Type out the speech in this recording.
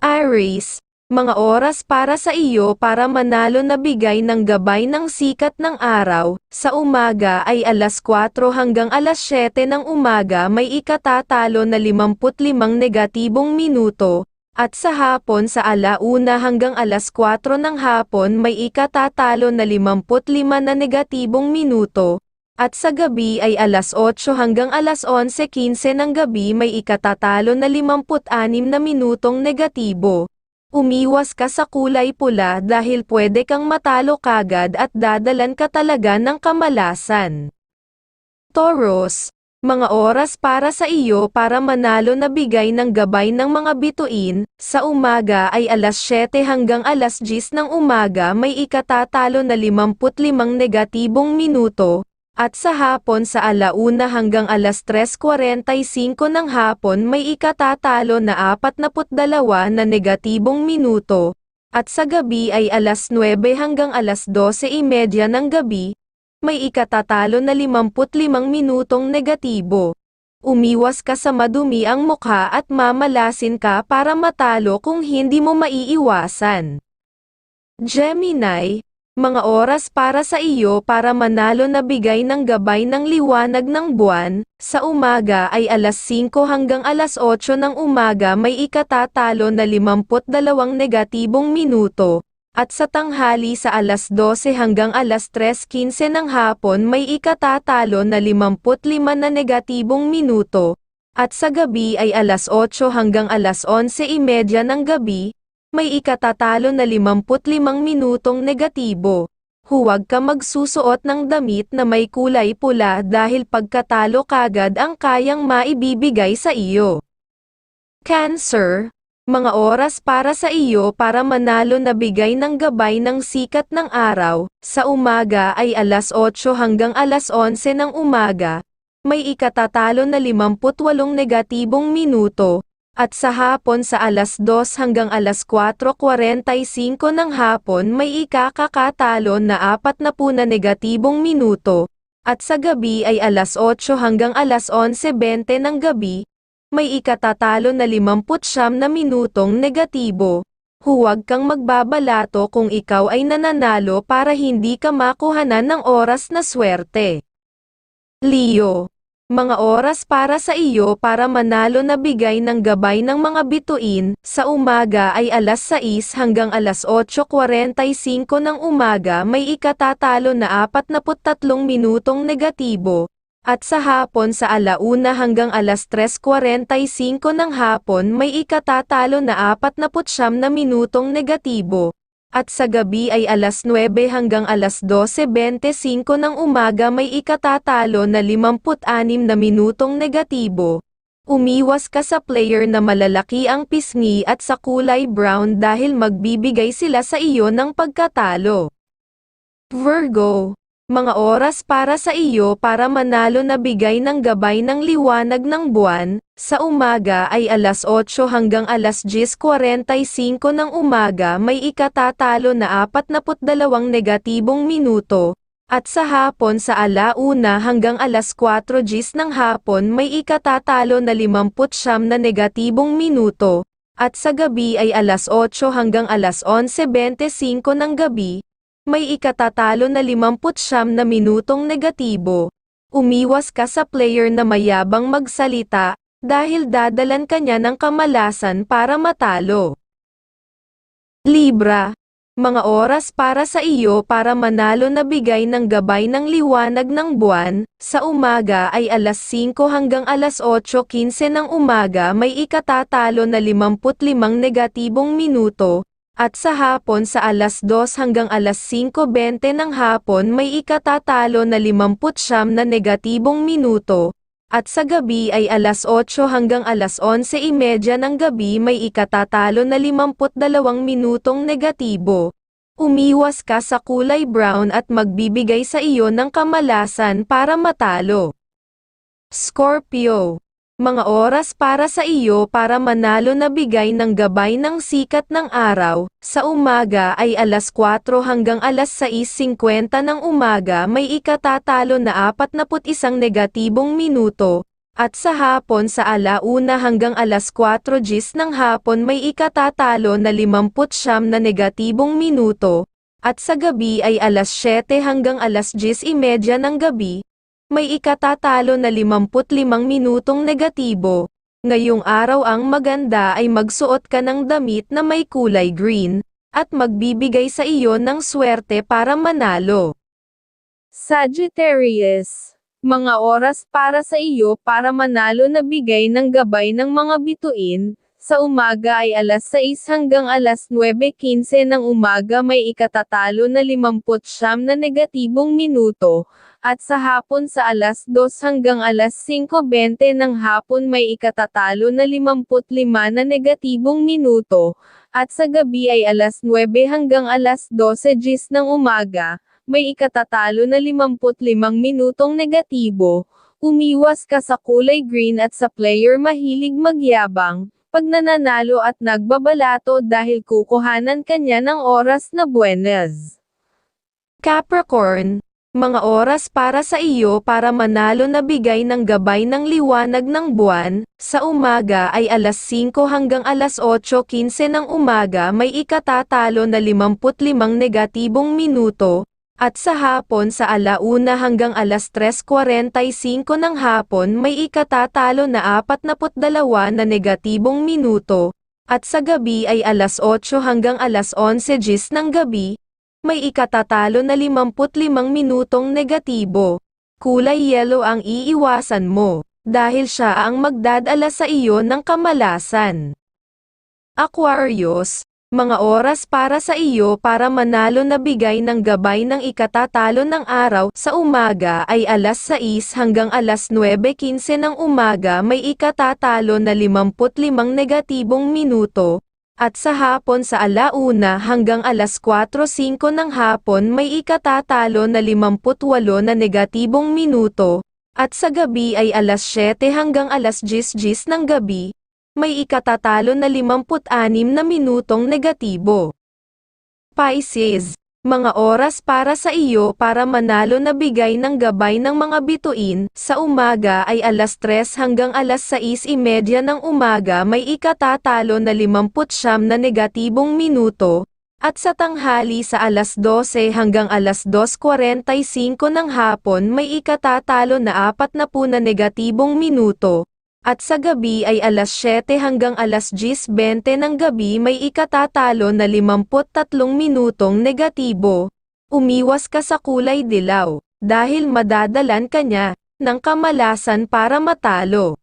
Aries, mga oras para sa iyo para manalo na bigay ng gabay ng sikat ng araw, sa umaga ay alas 4 hanggang alas 7 ng umaga may ikatatalo na 55 negatibong minuto, at sa hapon sa alauna hanggang alas 4 ng hapon may ikatatalo na 55 na negatibong minuto, at sa gabi ay alas 8 hanggang alas 11.15 ng gabi may ikatatalo na 56 na minutong negatibo. Umiwas ka sa kulay pula dahil pwede kang matalo kagad at dadalan ka talaga ng kamalasan. Taurus, mga oras para sa iyo para manalo na bigay ng gabay ng mga bituin, sa umaga ay alas 7 hanggang alas 10 ng umaga may ikatatalo na 55 negatibong minuto, at sa hapon sa alauna hanggang alas 3.45 ng hapon may ikatatalo na 42 na negatibong minuto, at sa gabi ay alas 9 hanggang alas 12.30 ng gabi, may ikatatalo na 55 minutong negatibo. Umiwas ka sa madumi ang mukha at mamalasin ka para matalo kung hindi mo maiiwasan. Gemini, mga oras para sa iyo para manalo na bigay ng gabay ng liwanag ng buwan, sa umaga ay alas 5 hanggang alas 8 ng umaga may ikatatalo na 52 negatibong minuto, at sa tanghali sa alas 12 hanggang alas 3.15 ng hapon may ikatatalo na 55 na negatibong minuto, at sa gabi ay alas 8 hanggang alas 11.30 ng gabi, may ikatatalo na 55 minutong negatibo. Huwag ka magsusuot ng damit na may kulay pula dahil pagkatalo kagad ang kayang maibibigay sa iyo. Cancer, mga oras para sa iyo para manalo na bigay ng gabay ng sikat ng araw, sa umaga ay alas 8 hanggang alas 11 ng umaga, may ikatatalo na 58 negatibong minuto, at sa hapon sa alas 2 hanggang alas 4.45 ng hapon may ikakakatalo na 40 na negatibong minuto, at sa gabi ay alas 8 hanggang alas 11.20 ng gabi, may ikatatalo na 50 na minutong negatibo. Huwag kang magbabalato kung ikaw ay nananalo para hindi ka makuhanan ng oras na swerte. Leo mga oras para sa iyo para manalo na bigay ng gabay ng mga bituin, sa umaga ay alas 6 hanggang alas 8.45 ng umaga may ikatatalo na 43 minutong negatibo, at sa hapon sa alauna hanggang alas 3.45 ng hapon may ikatatalo na 49 na minutong negatibo at sa gabi ay alas 9 hanggang alas 12.25 ng umaga may ikatatalo na 56 na minutong negatibo. Umiwas ka sa player na malalaki ang pisngi at sa kulay brown dahil magbibigay sila sa iyo ng pagkatalo. Virgo mga oras para sa iyo para manalo na bigay ng gabay ng liwanag ng buwan, sa umaga ay alas 8 hanggang alas 10.45 ng umaga may ikatatalo na 42 negatibong minuto, at sa hapon sa alauna hanggang alas 4 gis ng hapon may ikatatalo na 50 na negatibong minuto, at sa gabi ay alas 8 hanggang alas 11.25 ng gabi, may ikatatalo na 50 na minutong negatibo. Umiwas ka sa player na mayabang magsalita, dahil dadalan ka niya ng kamalasan para matalo. Libra, mga oras para sa iyo para manalo na bigay ng gabay ng liwanag ng buwan, sa umaga ay alas 5 hanggang alas 8.15 ng umaga may ikatatalo na 55 negatibong minuto, at sa hapon sa alas 2 hanggang alas 5.20 ng hapon may ikatatalo na 50 na negatibong minuto, at sa gabi ay alas 8 hanggang alas 11.30 ng gabi may ikatatalo na 52 minutong negatibo. Umiwas ka sa kulay brown at magbibigay sa iyo ng kamalasan para matalo. Scorpio mga oras para sa iyo para manalo na bigay ng gabay ng sikat ng araw, sa umaga ay alas 4 hanggang alas 6.50 ng umaga may ikatatalo na 41 negatibong minuto, At sa hapon sa alauna hanggang alas 4 gis ng hapon may ikatatalo na 50 na negatibong minuto, at sa gabi ay alas 7 hanggang alas 10.30 ng gabi, may ikatatalo na 55 minutong negatibo. Ngayong araw ang maganda ay magsuot ka ng damit na may kulay green, at magbibigay sa iyo ng swerte para manalo. Sagittarius mga oras para sa iyo para manalo na bigay ng gabay ng mga bituin, sa umaga ay alas 6 hanggang alas 9.15 ng umaga may ikatatalo na 50 na negatibong minuto, at sa hapon sa alas 2 hanggang alas 5.20 ng hapon may ikatatalo na 55 na negatibong minuto, at sa gabi ay alas 9 hanggang alas 12 gis ng umaga, may ikatatalo na 55 minutong negatibo, umiwas ka sa kulay green at sa player mahilig magyabang, pag nananalo at nagbabalato dahil kukuhanan kanya ng oras na buenas. Capricorn, mga oras para sa iyo para manalo na bigay ng gabay ng liwanag ng buwan, sa umaga ay alas 5 hanggang alas 8.15 ng umaga may ikatatalo na 55 negatibong minuto, at sa hapon sa alauna hanggang alas 3.45 ng hapon may ikatatalo na 42 na negatibong minuto, at sa gabi ay alas 8 hanggang alas 11 gis ng gabi, may ikatatalo na 55 minutong negatibo. Kulay yellow ang iiwasan mo, dahil siya ang magdadala sa iyo ng kamalasan. Aquarius, mga oras para sa iyo para manalo na bigay ng gabay ng ikatatalo ng araw sa umaga ay alas 6 hanggang alas 9.15 ng umaga may ikatatalo na 55 negatibong minuto, at sa hapon sa alauna hanggang alas 4.05 ng hapon may ikatatalo na 58 na negatibong minuto, at sa gabi ay alas 7 hanggang alas 10 gis ng gabi, may ikatatalo na 56 na minutong negatibo. Pisces, mga oras para sa iyo para manalo na bigay ng gabay ng mga bituin, sa umaga ay alas 3 hanggang alas 6.30 ng umaga may ikatatalo na 50 na negatibong minuto, at sa tanghali sa alas 12 hanggang alas 2.45 ng hapon may ikatatalo na 40 na negatibong minuto, at sa gabi ay alas 7 hanggang alas 10.20 ng gabi may ikatatalo na 53 minutong negatibo. Umiwas ka sa kulay dilaw, dahil madadalan ka niya, ng kamalasan para matalo.